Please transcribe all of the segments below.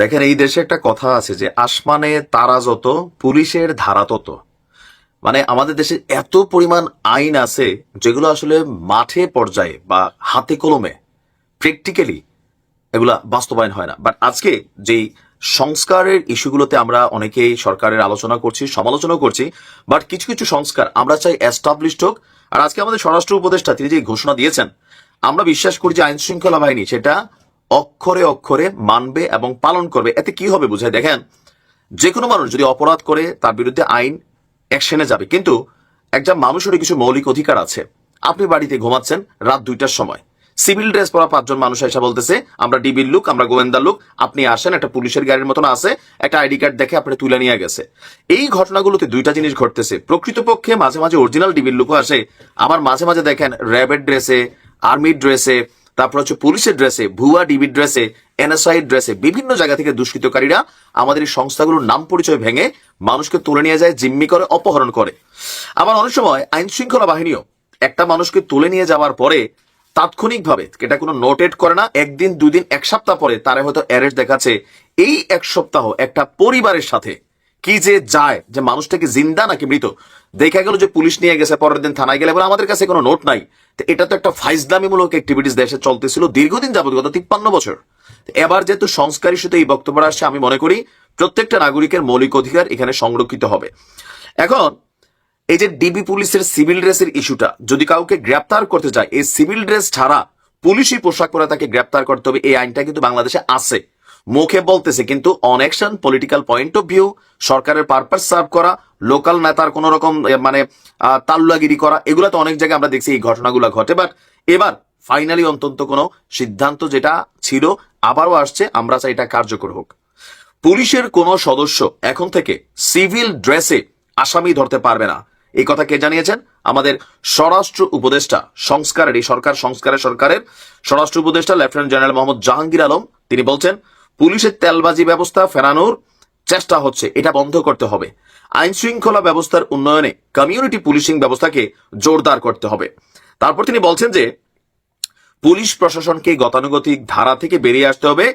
দেখেন, এই দেশে একটা কথা আছে যে আসমানে তারা যত, পুলিশের ধারা তত। মানে আমাদের দেশে এত পরিমাণ আইন আছে যেগুলো আসলে মাঠে পর্যায়ে বা হাতে কলমে প্র্যাকটিক্যালি এগুলা বাস্তবায়ন হয় না। বাট আজকে যেই সংস্কারের ইস্যুগুলোতে আমরা অনেকেই সরকারের আলোচনা করছি, সমালোচনা করছি বাট কিছু কিছু সংস্কার আমরা চাই এস্টাবলিশড হোক। আর আজকে আমাদের স্বরাষ্ট্র উপদেষ্টা তিনি যে ঘোষণা দিয়েছেন, আমরা বিশ্বাস করি যে আইন শৃঙ্খলা বাহিনী, সেটা অক্ষরে অক্ষরে মানবে এবং পালন করবে। এতে কি হবে বুঝায় দেখেন? যে কোনো মানুষ যদি অপরাধ করে, তার বিরুদ্ধে আইন অ্যাকশনে যাবে। কিন্তু একজন মানুষের কিছু মৌলিক অধিকার আছে। আপনি বাড়িতে ঘুমাচ্ছেন রাত দুইটার সময়। সিভিল ড্রেস পরা পাঁচজন মানুষ এসে বলতেছে, আমরা ডিবির লুক, আমরা গোয়েন্দা লুক, আপনি আসেন, একটা পুলিশের গাড়ির মতন আছে, একটা আইডি কার্ড দেখে আপনি তুলে নিয়ে গেছে। এই ঘটনাগুলোতে দুইটা জিনিস ঘটতেছে। প্রকৃতপক্ষে মাঝে মাঝে অরিজিনাল ডিবির লুকও আসে। আবার মাঝে মাঝে দেখেন র্যাবের ড্রেসে, আর্মির ড্রেসে তারপর হচ্ছে পুলিশের ড্রেসে ভুয়া ডিবি ড্রেসে এনএসআই ড্রেসে বিভিন্ন জায়গা থেকে দুষ্কৃতকারীরা আমাদের এই সংস্থাগুলোর নাম পরিচয় ভেঙে মানুষকে তুলে নিয়ে যায়, জিম্মি করে, অপহরণ করে। আবার অনেক সময় আইন শৃঙ্খলা বাহিনীও একটা মানুষকে তুলে নিয়ে যাওয়ার পরে তাৎক্ষণিকভাবে, এটা কোনো নোটেড করে না, একদিন, দুদিন, এক সপ্তাহ পরে তারা হয়তো অ্যারেস্ট দেখাচ্ছে। এই এক সপ্তাহ একটা পরিবারের সাথে কি যে যায়, যে মানুষটাকে জিন্দা নাকি মৃত? দেখা গেল যে পুলিশ নিয়ে গেছে পরের দিন থানায় গেলে, এবার আমাদের কাছে কোনো নোট নাই। এটা তো একটা ফাইজদামিমূলক অ্যাক্টিভিটিস দেশে চলতেছিল দীর্ঘদিন যাবত গত তিপ্পান্ন বছর। এবার যেহেতু সংস্কার ইস্যুতে এই বক্তব্য আসছে, আমি মনে করি প্রত্যেকটা নাগরিকের মৌলিক অধিকার এখানে সংরক্ষিত হবে। এখন, এই যে ডিবি পুলিশের সিভিল ড্রেসের ইস্যুটা, যদি কাউকে গ্রেপ্তার করতে যায় এই সিভিল ড্রেস ছাড়া পুলিশি পোশাক পরে তাকে গ্রেপ্তার করতে হবে, এই আইনটা কিন্তু বাংলাদেশে আছে। মুখে বলতেছে, কিন্তু on action political point of view সরকারের পারপাস সার্ভ করা লোকাল নেতার কোন রকম মানে তাল্লাগিরি করা, এগুলো তো অনেক জায়গায় আমরা দেখছি এই ঘটনাগুলো ঘটে। বাট এবার ফাইনালি অন্তত কোনো সিদ্ধান্ত যেটা ছিল, আবারও আসছে, আমরা চাই এটা কার্যকর হোক। পুলিশের কোন সদস্য এখন থেকে সিভিল ড্রেসে আসামি ধরতে পারবে না। এই কথা কে জানিয়েছেন? আমাদের স্বরাষ্ট্র উপদেষ্টা, সংস্কারের, এই সরকার সংস্কারের সরকারের, স্বরাষ্ট্র উপদেষ্টা, লেফটেন্যান্ট জেনারেল মোহাম্মদ জাহাঙ্গীর আলম। তিনি বলছেন পুলিশের তেলবাজি ব্যবস্থা ফেরানোর চেষ্টা হচ্ছে। এটা বন্ধ করতে হবে। আইন শৃঙ্খলা ব্যবস্থার উন্নয়নে কমিউনিটি পুলিশিং ব্যবস্থাকে জোরদার করতে হবে। তারপর তিনি বলছেন যে, পুলিশ প্রশাসনকে গতানুগতিক ধারা থেকে বেরিয়ে আসতে হবে।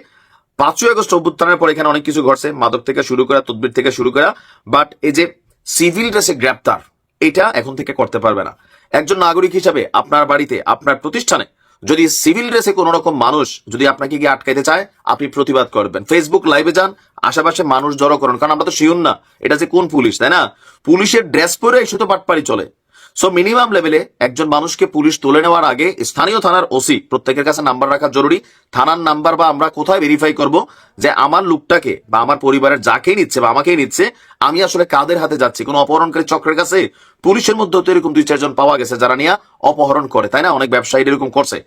পাঁচই আগস্ট অভ্যুত্থানের পর এখানে অনেক কিছু ঘটছে। মাদক থেকে শুরু করা, তদবির থেকে শুরু করা। বাট এই যে সিভিল ড্রেসে গ্রেপ্তার, এটা এখন থেকে করতে পারবে না। একজন নাগরিক হিসাবে আপনার বাড়িতে, আপনার প্রতিষ্ঠানে যদি সিভিল ড্রেসে কোনো রকম মানুষ যদি আপনাকে গিয়ে আটকাইতে চায়, আপনি প্রতিবাদ করবেন। ফেসবুক লাইভে যান, আশেপাশে মানুষ জড়ো করুন। কারণ আমরা তো শিউন না। এটা যে কোন পুলিশ, তাই না? পুলিশের ড্রেস পরে এই তো পাটপাড়ি চলে। সো মিনিমাম লেভেলে একজন মানুষকে পুলিশ তুলে নেওয়ার আগে স্থানীয় থানার ওসি প্রত্যেকের কাছে নাম্বার রাখা জরুরি। থানার নাম্বার বা আমরা কোথায় ভেরিফাই করব যে আমার লোকটাকে বা আমার পরিবারের যাকেই নিচ্ছে বা আমাকেই নিচ্ছে, আমি আসলে কাদের হাতে যাচ্ছি? কোনো অপহরণকারী চক্রের কাছে পুলিশের মধ্যে তো এরকম দুই চারজন পাওয়া গেছে যারা নিয়ে অপহরণ করে, তাই না? অনেক ব্যবসায়ী এরকম করছে।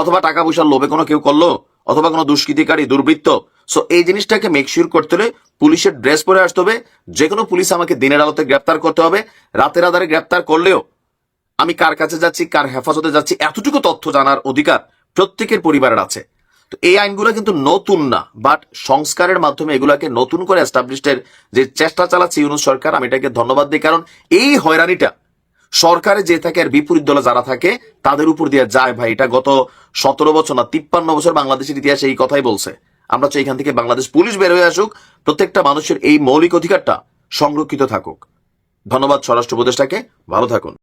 অথবা টাকা পয়সার লোভে কোনো কেউ করল, অথবা কোনো দুষ্কৃতিকারী, দুর্বৃত্ত। সো এই জিনিসটাকে মেকশিওর করতে হলে পুলিশের ড্রেস পরে আসতে হবে। যে কোনো পুলিশ আমাকে দিনের আলোতে গ্রেপ্তার করতে হবে। রাতের আধারে গ্রেপ্তার করলেও আমি কার কাছে যাচ্ছি, কার হেফাজতে যাচ্ছি, এতটুকু তথ্য জানার অধিকার প্রত্যেকের পরিবারের আছে। তো এই আইনগুলো কিন্তু নতুন না বাট সংস্কারের মাধ্যমে এগুলাকে নতুন করে এস্টাবলিশের যে চেষ্টা চালাচ্ছে ইউনুস সরকার, আমি এটাকে ধন্যবাদ দিই, কারণ এই হয়রানিটা সরকারে যে থাকে আর বিপরীত দলে যারা থাকে, তাদের উপর দিয়ে যায় ভাই। এটা গত সতেরো বছর না, তিপ্পান্ন বছর বাংলাদেশের ইতিহাসে এই কথাই বলছে। আমরা চাই এখান থেকে বাংলাদেশ পুলিশ বের হয়ে আসুক, প্রত্যেকটা মানুষের এই মৌলিক অধিকারটা সংরক্ষিত থাকুক। ধন্যবাদ স্বরাষ্ট্র উপদেষ্টাকে, ভালো থাকুন।